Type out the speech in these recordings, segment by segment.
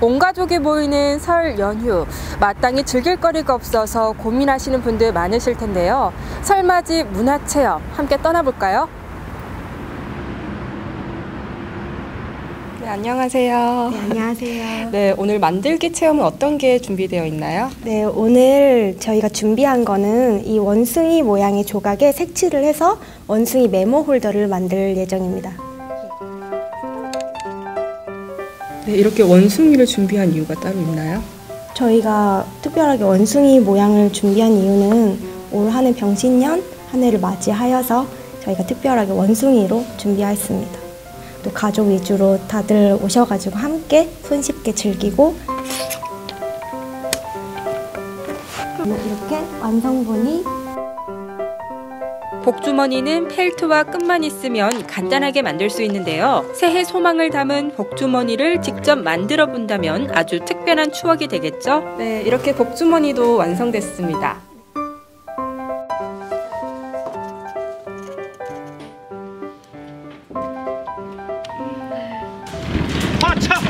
온 가족이 모이는 설 연휴 마땅히 즐길 거리가 없어서 고민하시는 분들 많으실 텐데요. 설맞이 문화체험 함께 떠나볼까요? 네, 안녕하세요. 네, 안녕하세요. 네, 오늘 만들기 체험은 어떤 게 준비되어 있나요? 네, 오늘 저희가 준비한 거는 이 원숭이 모양의 조각에 색칠을 해서 원숭이 메모 홀더를 만들 예정입니다. 네, 이렇게 원숭이를 준비한 이유가 따로 있나요? 저희가 특별하게 원숭이 모양을 준비한 이유는 올 한해 병신년 한 해를 맞이하여서 저희가 특별하게 원숭이로 준비하였습니다. 또 가족 위주로 다들 오셔가지고 함께 손쉽게 즐기고 이렇게 완성본이 복주머니는 펠트와 끈만 있으면 간단하게 만들 수 있는데요. 새해 소망을 담은 복주머니를 직접 만들어 본다면 아주 특별한 추억이 되겠죠? 네, 이렇게 복주머니도 완성됐습니다. 하차!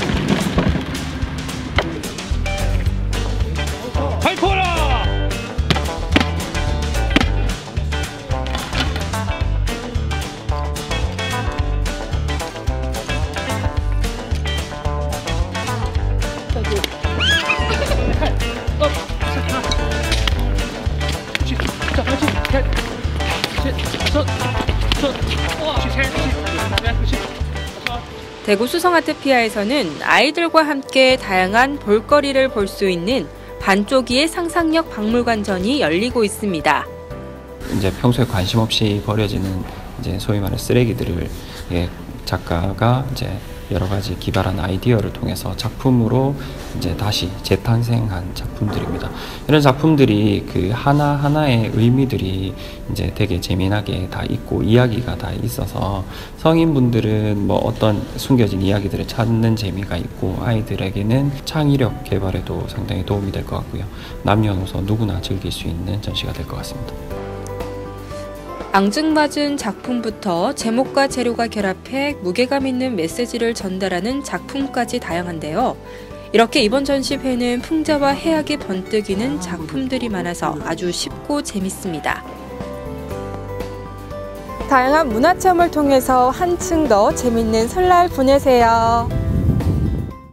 대구 수성아트피아에서는 아이들과 함께 다양한 볼거리를 볼 수 있는 반쪽이의 상상력 박물관전이 열리고 있습니다. 이제 평소에 관심 없이 버려지는 이제 소위 말하는 쓰레기들을 예, 작가가 이제 여러 가지 기발한 아이디어를 통해서 작품으로 이제 다시 재탄생한 작품들입니다. 이런 작품들이 그 하나 하나의 의미들이 이제 되게 재미나게 다 있고 이야기가 다 있어서 성인분들은 뭐 어떤 숨겨진 이야기들을 찾는 재미가 있고 아이들에게는 창의력 개발에도 상당히 도움이 될 것 같고요. 남녀노소 누구나 즐길 수 있는 전시가 될 것 같습니다. 앙증맞은 작품부터 제목과 재료가 결합해 무게감 있는 메시지를 전달하는 작품까지 다양한데요. 이렇게 이번 전시회는 풍자와 해악이 번뜩이는 작품들이 많아서 아주 쉽고 재밌습니다. 다양한 문화체험을 통해서 한층 더 재밌는 설날 보내세요.